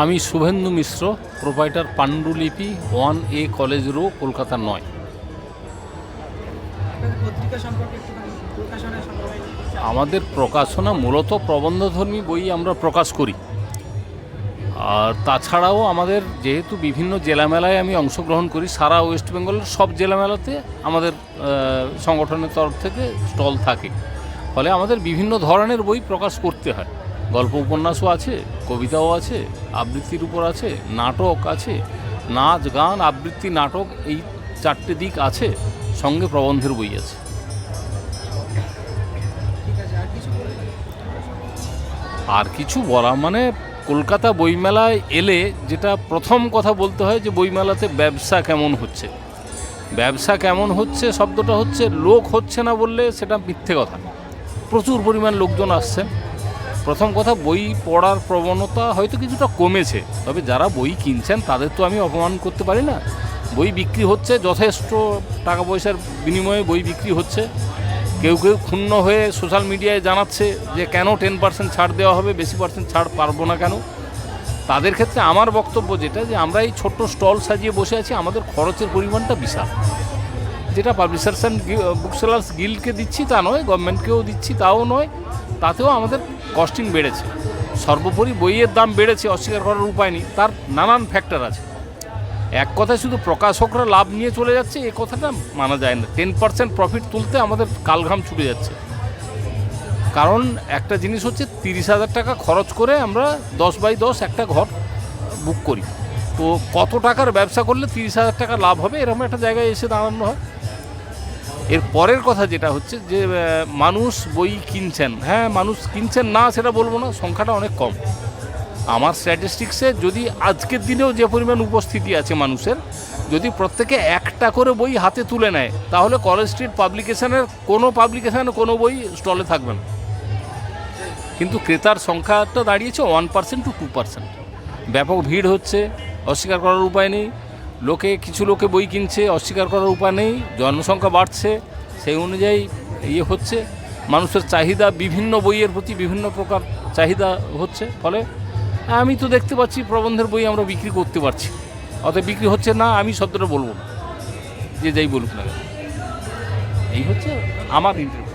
আমি Shuvendu Mishra proprietor Pandulipi one A college row Kolkata নয়। আমাদের প্রকাশনা মূলত প্রবন্ধধর্মী বই আমরা প্রকাশ করি। আর তাছাড়াও আমাদের যেহেতু বিভিন্ন জেলা মেলায় আমি অংশগ্রহণ করি সারা ওয়েস্ট বেঙ্গলের সব জেলা মেলাতে আমাদের সংগঠনের তরফ থেকে স্টল থাকে। ফলে আমাদের বিভিন্ন ধরনের বই প্রকাশ করতে হয়। গল্প উপন্যাসও আছে, কবিতাও আছে, আবৃত্তির উপর আছে, নাটক আছে, নাচ, গান, আবৃত্তি, নাটক এই চারটে দিক আছে, সঙ্গে প্রবন্ধের বই আছে। আর কিছু বলা মানে কলকাতা বইমেলায় এলে যেটা প্রথম কথা বলতে হয় যে বইমেলাতে ব্যবসা কেমন হচ্ছে। ব্যবসা কেমন হচ্ছে শব্দটা হচ্ছে লোক হচ্ছে না বললে সেটা মিথ্যে কথা। প্রচুর পরিমাণ লোকজন আসছেন প্রথম কথা, বই পড়ার প্রবণতা হয়তো কিছুটা কমেছে। তবে যারা বই কিনছেন, তাদের তো আমি অপমান করতে পারি না। বই বিক্রি হচ্ছে, যথেষ্ট টাকা পয়সার বিনিময়ে বই বিক্রি হচ্ছে। কেউ কেউ ক্ষুণ্ণ হয়ে সোশ্যাল মিডিয়ায় জানাচ্ছে যে, কেন টেন পার্সেন্ট ছাড় দেওয়া হবে, বেশি পার্সেন্ট ছাড় পারব না কেন? তাদের ক্ষেত্রে আমার বক্তব্য যেটা যে, আমরা এই ছোট্ট স্টল সাজিয়ে বসে আছি, আমাদের খরচের পরিমাণটা বিশাল। যেটা পাবলিশার্স অ্যান্ড বুক সেলার্স গিল্ডকে দিচ্ছি তা নয়, গভর্নমেন্টকেও দিচ্ছি তাও নয়। তাতেও আমাদের কস্টিং বেড়েছে। সর্বোপরি বইয়ের দাম বেড়েছে, অস্বীকার করার উপায় নেই, তার নানান ফ্যাক্টর আছে। এক কথায় শুধু প্রকাশকরা লাভ নিয়ে চলে যাচ্ছে, এ কথাটা মানা যায় না। টেন পার্সেন্ট প্রফিট তুলতে আমাদের কালঘাম ছুটে যাচ্ছে। কারণ একটা জিনিস হচ্ছে, তিরিশ হাজার টাকা খরচ করে আমরা দশ বাই দশ একটা ঘর বুক করি। তো কত টাকার ব্যবসা করলে তিরিশ হাজার টাকা লাভ হবে, এরকম একটা জায়গায় এসে দাঁড়ানো হয়। এর পরের কথা যেটা হচ্ছে যে মানুষ বই কিনছেন। হ্যাঁ মানুষ কিনছেন না সেটা বলব না, সংখ্যাটা অনেক কম। আমার স্ট্যাটিস্টিক্সে যদি আজকের দিনেও যে পরিমাণ উপস্থিতি আছে মানুষের, যদি প্রত্যেকে একটা করে বই হাতে তুলে নেয়, তাহলে কলেজ স্ট্রিট পাবলিকেশনের কোনো পাবলিকেশনে কোনো বই স্টলে থাকবে না। কিন্তু ক্রেতার সংখ্যাটা দাঁড়িয়েছে one percent two two percent ব্যাপক ভিড় হচ্ছে, অস্বীকার করার উপায় নেই। লোকে, কিছু লোকে বই কিনছে, অস্বীকার করার উপায় নেই জনসংখ্যা বাড়ছে, সেই অনুযায়ী ইয়ে হচ্ছে। মানুষের চাহিদা বিভিন্ন বইয়ের প্রতি বিভিন্ন প্রকার চাহিদা হচ্ছে, ফলে আমি তো দেখতে পাচ্ছি প্রবন্ধের বই আমরা বিক্রি করতে পারছি। অতএব বিক্রি হচ্ছে না, আমি শব্দটা বলব যে যাই বলুক না এই হচ্ছে আমার ইন্টারভিউ